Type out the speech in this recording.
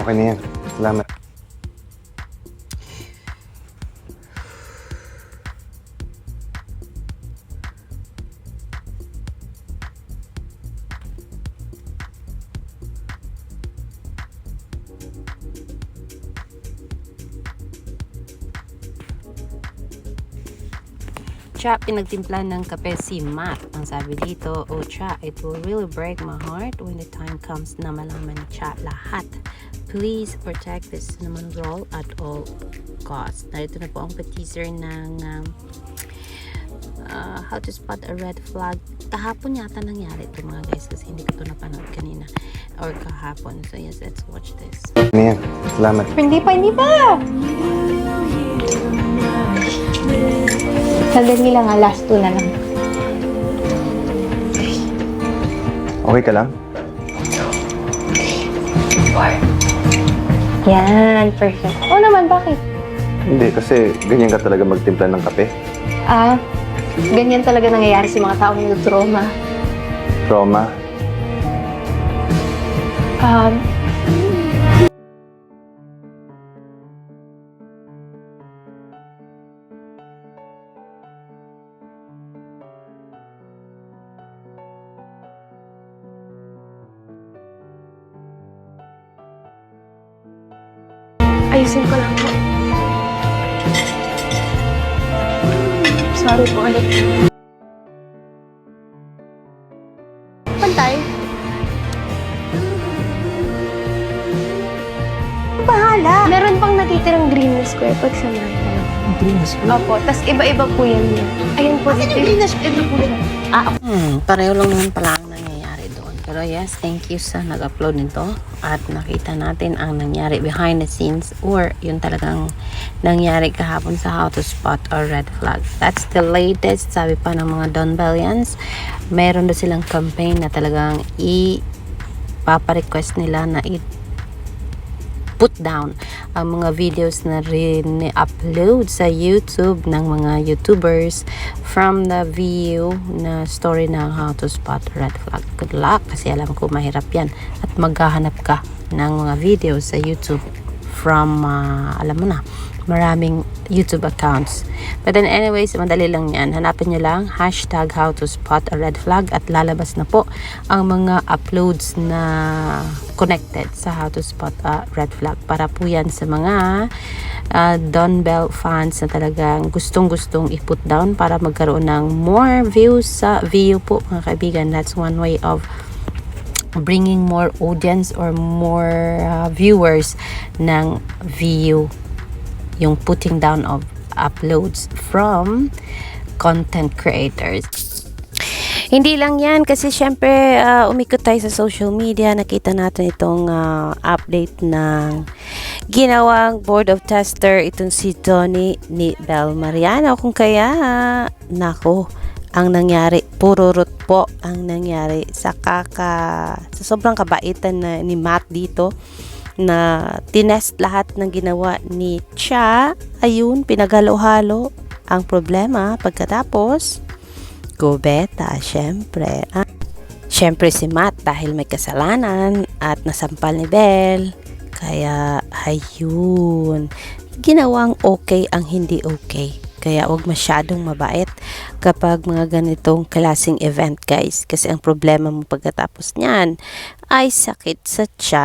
Okay na yan. Salamat. Cha, pinagtimpla ng kape si Matt. Ang sabi dito, Oh Cha, it will really break my heart when the time comes na malaman ni Cha lahat. Please protect this cinnamon roll at all costs. Narito na po ang teaser ng um, uh, how to spot a red flag. Kahapon yata nangyari ito mga guys kasi hindi ko ito napanood kanina or kahapon. So yes, let's watch this. Na yan. Salamat. Hindi pa, hindi pa! Sandali lang nga, last two na lang. Okay ka lang? Yan, perfect. Oo naman, bakit? Hindi, kasi ganyan ka talaga magtimpla ng kape. Ah, ganyan talaga nangyayari sa mga taong may trauma. Trauma. Um, ayusin ko lang po. Sorry po ulit. Pantay. Bahala. Meron pang natitirang green na square pag samahan ko lang. Green Opo, tas iba-iba po yan niya. Ayun po, dito. Green na square po siya. Ah, hmm, pareho lang naman pala ang. Pero yes, thank you sa nag-upload nito. At nakita natin ang nangyari behind the scenes or yung talagang nangyari kahapon sa how to spot a red flag. That's the latest, sabi pa ng mga Don Bellians. Meron na silang campaign na talagang i papa-request nila na i put down ang mga videos na rin-upload sa YouTube ng mga YouTubers from the view na story ng how to spot red flag. Good luck kasi alam ko mahirap yan at maghahanap ka ng mga videos sa YouTube from, ah, alam mo na, maraming YouTube accounts. But then anyways, madali lang yan. Hanapin nyo lang hashtag how to spot a red flag at lalabas na po ang mga uploads na connected sa how to spot a red flag. Para po yan sa mga uh, Don Bell fans na talagang gustong-gustong i-put down para magkaroon ng more views sa view po mga kaibigan. That's one way of bringing more audience or more uh, viewers ng view yung putting down of uploads from content creators. Hindi lang yan kasi syempre uh, umikot tayo sa social media nakita natin itong uh, update ng ginawang board of tester itong si Tony ni Bel Mariano kung kaya nako ang nangyari puro rot po ang nangyari sa kaka sa sobrang kabaitan na ni Matt dito na tinest lahat ng ginawa ni Cha. Ayun pinaghalo-halo ang problema. Pagkatapos gobeta syempre. Ah. syempre si Matt dahil may kasalanan at nasampal ni Belle. Kaya ayun. Ginawang okay ang hindi okay. Kaya wag masyadong mabait kapag mga ganitong klaseng event guys. Kasi ang problema mo pagkatapos niyan ay sakit sa tiyan